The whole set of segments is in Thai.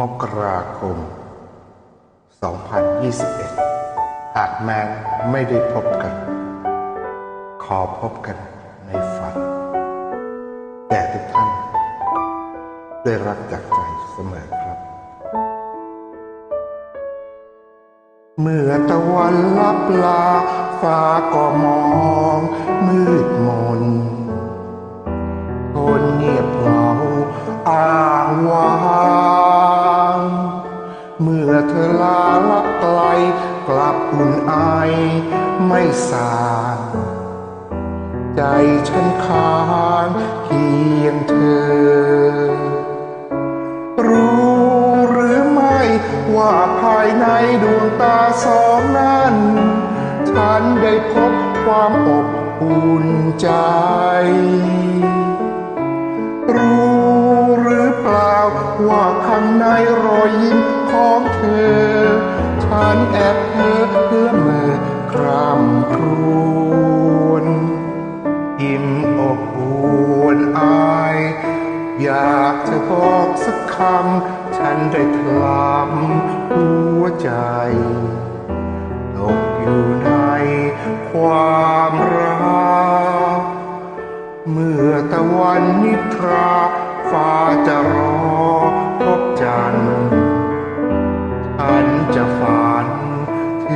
มกราคม 2021 หากแม้ไม่ได้พบกัน ขอพบกันในฝัน แต่ทุกท่านได้รักจากใจเสมอครับ เมื่อตะวันลับลา ฟ้าก็มองมืดมนโทนเงียบเหงาอ้างว้าง ลาละไกลกลับอุ่นไอายไม่สาใจฉันค้างเพียงเธอ รู้หรือไม่ ว่าภายในดวงตาสองนั้น ฉันได้พบความอบอุ่นใจ รู้หรือเปล่า ว่าข้างในร ยยิ้มของเธอ ฉันแอบเพ้อเพื่อเมื่อครำครวญอิ่มอบอุ่นอาย อยากจะบอกสักคำ ฉันได้ทลำหัวใจตกอยู่ในความรัก เมื่อตะวันนิทราฟ้าจะร้อพ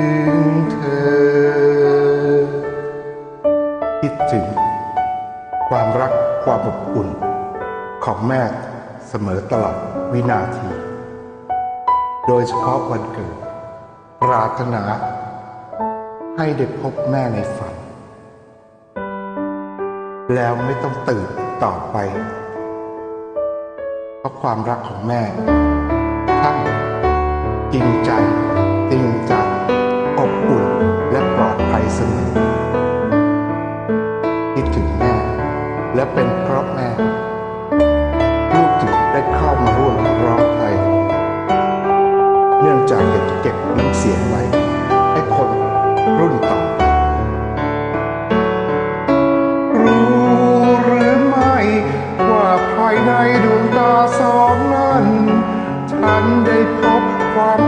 งเธอ คิดถึง ความรักความอบอุ่น ของแม่เสมอตลอดวินาที โดยเฉพาะวันเกิด ปรารถนา ให้ได้พบแม่ในฝัน แล้วไม่ต้องตื่นต่อไป เพราะความรักของแม่ท่า คิดถึงแม่ และเป็นเพราะแม่ ลูกถึงได้เข้ามาร่วมร้องเพลงเนื่องจากอยากเก็บน้ำเสียงไว้ให้คนรุ่นต่อรู้หรือไม่ ว่าภายในดวงตาสองนั้น ฉันได้พบความ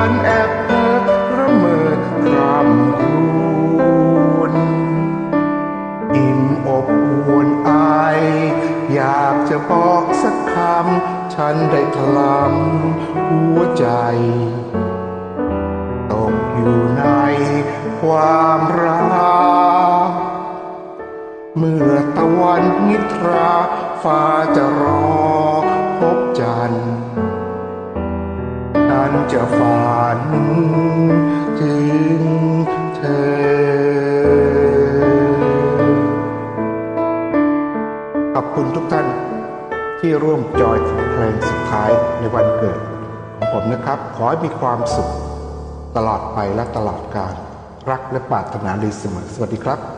ฉันแอบเพ้อระเมอครำครวญอิ่มอบอวนอาย อยากจะบอกสักคำ ฉันได้ทลำหัวใจ ตกอยู่ในความรักเมื่อตะวันนิทรา ฟ้าจะรอพบจันทร์ จะฝันถึงเธอ ขอบคุณทุกท่านที่ร่วมจอยเพลงสุดท้ายในวันเกิด ของผมนะครับ ขอให้มีความสุข ตลอดไปและตลอดกาลรักและปรารถนาดีเสมอ สวัสดีครับ